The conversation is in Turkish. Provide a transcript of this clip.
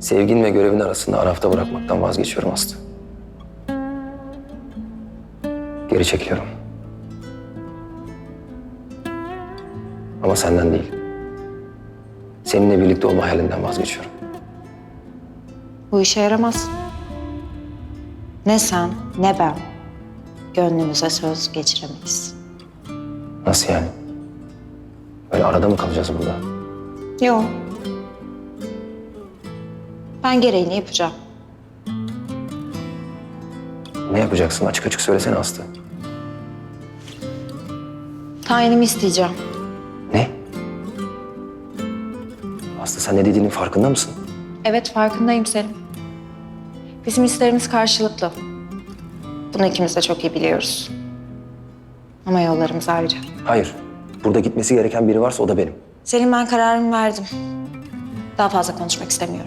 Sevgin ve görevin arasında arafta bırakmaktan vazgeçiyorum Aslı. Geri çekiliyorum. Ama senden değil. Seninle birlikte olma hayalinden vazgeçiyorum. Bu işe yaramaz. Ne sen ne ben gönlümüze söz geçiremeyiz. Nasıl yani? Böyle arada mı kalacağız burada? Yok. Ben gereğini yapacağım. Ne yapacaksın? Açık açık söylesene Aslı. Tayinimi isteyeceğim. Ne? Aslı sen ne dediğinin farkında mısın? Evet farkındayım Selim. Bizim hislerimiz karşılıklı. Bunu ikimiz de çok iyi biliyoruz. Ama yollarımız ayrı. Hayır. Burada gitmesi gereken biri varsa o da benim. Selim ben kararımı verdim. Daha fazla konuşmak istemiyorum.